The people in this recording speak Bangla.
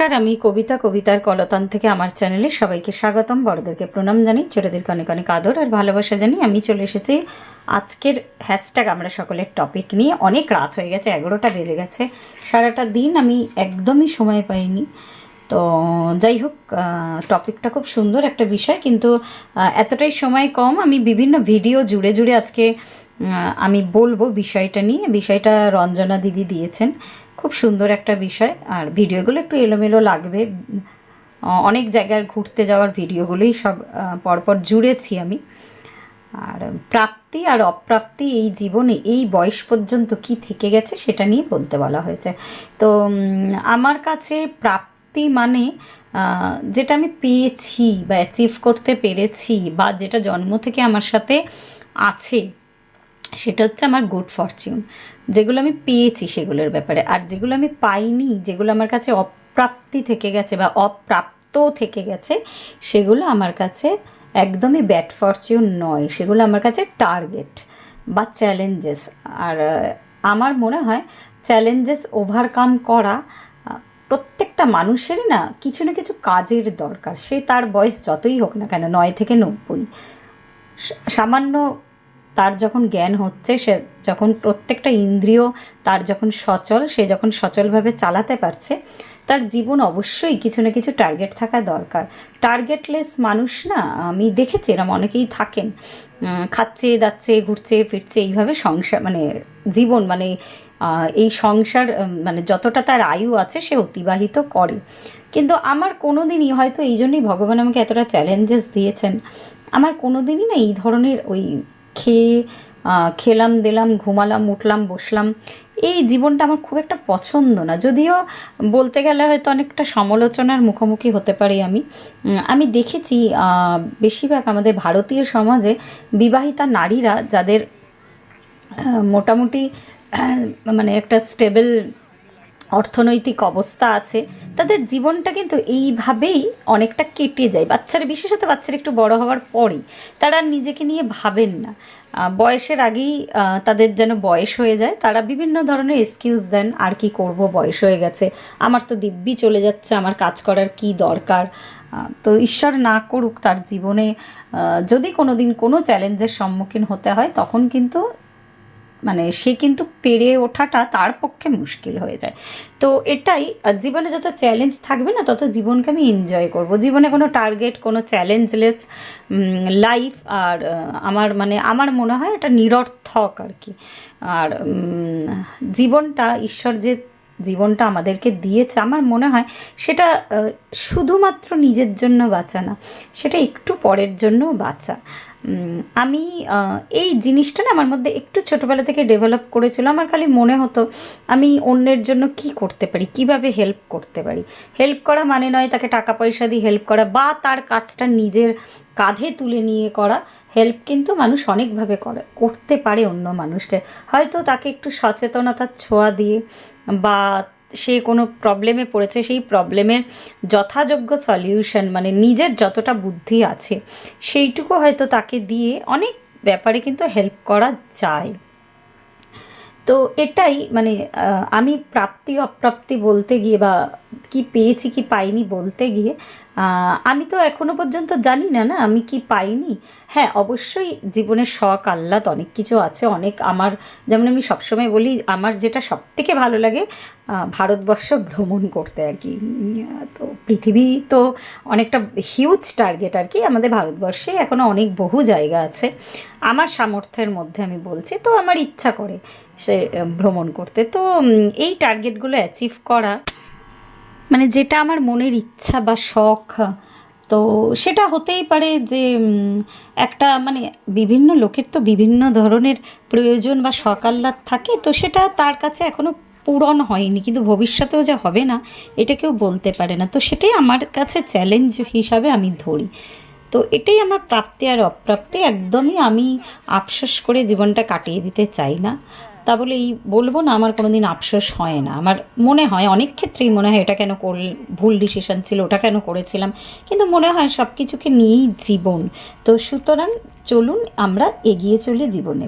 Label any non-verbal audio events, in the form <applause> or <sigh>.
নমস্কার, আমি কবিতা, কবিতার কলতান থেকে আমার চ্যানেলে সবাইকে স্বাগতম। বড়দেরকে প্রণাম জানি ছোটদেরকে অনেক অনেক আদর আর ভালোবাসা জানি আমি চলে এসেছি আজকের হ্যাশট্যাগ আমরা সকলের টপিক নিয়ে। অনেক রাত হয়ে গেছে, এগারোটা বেজে গেছে। সারাটা দিন আমি একদমই সময় পাইনি। তো যাই হোক টপিকটা খুব সুন্দর একটা বিষয়, কিন্তু এতটাই সময় কম। আমি বিভিন্ন ভিডিও জুড়ে জুড়ে আজকে আমি বলব বিষয়টা নিয়ে। বিষয়টা রঞ্জনা দিদি দিয়েছেন। খুব সুন্দর একটা বিষয়। আর ভিডিওগুলো একটু এলোমেলো লাগবে। অনেক জায়গায় ঘুরতে যাওয়ার ভিডিওগুলোই সব পরপর জুড়েছি আমি। আর প্রাপ্তি আর অপ্রাপ্তি এই জীবনে, এই বয়স পর্যন্ত কি থেকে গেছে সেটা নিয়ে বলতে বলা হয়েছে। তো আমার কাছে প্রাপ্তি মানে যেটা আমি পেয়েছি বা অ্যাচিভ করতে পেরেছি বা যেটা জন্ম থেকে আমার সাথে আছে, সেটা হচ্ছে আমার গুড ফরচুন যেগুলো আমি পেয়েছি সেগুলোর ব্যাপারে। আর যেগুলো আমি পাইনি, যেগুলো আমার কাছে অপ্রাপ্তি থেকে গেছে বা অপ্রাপ্ত থেকে গেছে, সেগুলো আমার কাছে একদমই ব্যাড ফরচুন নয়। সেগুলো আমার কাছে টার্গেট বা চ্যালেঞ্জেস আর আমার মনে হয় চ্যালেঞ্জেস ওভারকাম করা প্রত্যেকটা মানুষেরই না কিছু না কিছু কাজের দরকার। সে তার বয়স যতই হোক না কেন, নয় থেকে নব্বই। সামান্য তার যখন জ্ঞান হচ্ছে, সে যখন প্রত্যেকটা ইন্দ্রিয় তার যখন সচল, সে যখন সচলভাবে চালাতে পারছে, তার জীবন অবশ্যই কিছু না কিছু টার্গেট থাকা দরকার। টার্গেটলেস মানুষ না, আমি দেখেছি এরম অনেকেই থাকেন। খাচ্ছে, দাচ্ছে, ঘুরছে, ফিরছে, এইভাবে সংসার মানে জীবন মানে এই সংসার মানে যতটা তার আয়ু আছে সে অতিবাহিত করে। কিন্তু আমার কোনো দিনই হয়তো এই জন্যই ভগবান আমাকে এতটা চ্যালেঞ্জেস দিয়েছেন। আমার কোনো দিনই না এই ধরনের ওই খেয়ে খেলাম, দিলাম, ঘুমালাম, উঠলাম, বসলাম, এই জীবনটা আমার খুব একটা পছন্দ না। যদিও বলতে গেলে হয়তো অনেকটা সমালোচনার মুখোমুখি হতে পারি আমি। আমি দেখেছি বেশিরভাগ আমাদের ভারতীয় সমাজে বিবাহিতা নারীরা যাদের মোটামুটি <clears throat> মানে একটা স্টেবল অর্থনৈতিক অবস্থা আছে, তাদের জীবনটা কিন্তু এইভাবেই অনেকটা কেটে যায়। বাচ্চারা, বিশেষত বাচ্চারা একটু বড় হওয়ার পরেই, তারা নিজেকে নিয়ে ভাবেন না। বয়সের আগেই তাদের যেন বয়স হয়ে যায়, তারা বিভিন্ন ধরনের এক্সকিউজ দেন, আর কি করব, বয়স হয়ে গেছে, আমার তো দিব্যি চলে যাচ্ছে, আমার কাজ করার কি দরকার? তো ঈশ্বর না করুক তার জীবনে যদি কোনো দিন কোনো চ্যালেঞ্জের সম্মুখীন হতে হয়, তখন কিন্তু মানে সে কিন্তু পেরে ওঠাটা তার পক্ষে মুশকিল হয়ে যায়। তো এটাই জীবনে যত চ্যালেঞ্জ থাকবে না, তত জীবনকে আমি এনজয় করব। জীবনে কোনো টার্গেট কোনো চ্যালেঞ্জলেস লাইফ আর আমার মানে আমার মনে হয় এটা নিরর্থক আর কি। আর জীবনটা, ঈশ্বর যে জীবনটা আমাদেরকে দিয়েছে, আমার মনে হয় সেটা শুধুমাত্র নিজের জন্য বাঁচা না, সেটা একটু পরের জন্য বাঁচা। আমি এই জিনিসটা না আমার মধ্যে একটু ছোটোবেলা থেকে ডেভেলপ করেছিল। আমার খালি মনে হতো, আমি অন্যের জন্য কি করতে পারি, কীভাবে হেল্প করতে পারি। হেল্প করা মানে নয় তাকে টাকা পয়সা দিয়ে হেল্প করা বা তার কাজটা নিজের কাঁধে তুলে নিয়ে করা। হেল্প কিন্তু মানুষ অনেকভাবে করে, করতে পারে অন্য মানুষকে। হয়তো তাকে একটু সচেতনতার ছোঁয়া দিয়ে বা সে কোনো প্রবলেমে পড়েছে, সেই প্রবলেমের যথাযোগ্য সলিউশন মানে নিজের যতটা বুদ্ধি আছে, সেইটুকু হয়তো তাকে দিয়ে অনেক ব্যাপারে কিন্তু হেল্প করা যায়। তো এটাই মানে আমি প্রাপ্তি অপ্রাপ্তি বলতে গিয়ে বা কি পেয়েছি, কি পাইনি বলতে গিয়ে আমি তো এখনও পর্যন্ত জানি না না, আমি কি পাইনি। হ্যাঁ অবশ্যই জীবনের শখ, আহ্লাদ অনেক কিছু আছে, অনেক আমার, যেমন আমি সবসময় বলি, আমার যেটা সব থেকে ভালো লাগে ভারতবর্ষ ভ্রমণ করতে আর কি। তো পৃথিবী তো অনেকটা হিউজ টার্গেট আর কি, আমাদের ভারতবর্ষে এখনও অনেক বহু জায়গা আছে। আমার সামর্থ্যের মধ্যে আমি বলছি, তো আমার ইচ্ছা করে সে ভ্রমণ করতে। তো এই টার্গেটগুলো অ্যাচিভ করা মানে যেটা আমার মনের ইচ্ছা বা শখ, তো সেটা হতেই পারে যে একটা মানে বিভিন্ন লোকের তো বিভিন্ন ধরনের প্রয়োজন বা সকাল্লাদ থাকে, তো সেটা তার কাছে এখনও পূরণ হয়নি, কিন্তু ভবিষ্যতেও যে হবে না, এটা কেউ বলতে পারে না। তো সেটাই আমার কাছে চ্যালেঞ্জ হিসাবে আমি ধরি। তো এটাই আমার প্রাপ্তি আর অপ্রাপ্তি, একদমই আমি আফসোস করে জীবনটা কাটিয়ে দিতে চাই না। তা বলে এই বলব না, আমার কোনো দিন আফসোস হয় না। আমার মনে হয়, অনেক ক্ষেত্রেই মনে হয় এটা কেন কর, ভুল ডিসিশন ছিল, ওটা কেন করেছিলাম। কিন্তু মনে হয় সব কিছুকে নিয়েই জীবন। তো সুতরাং চলুন, আমরা এগিয়ে চলি জীবনে।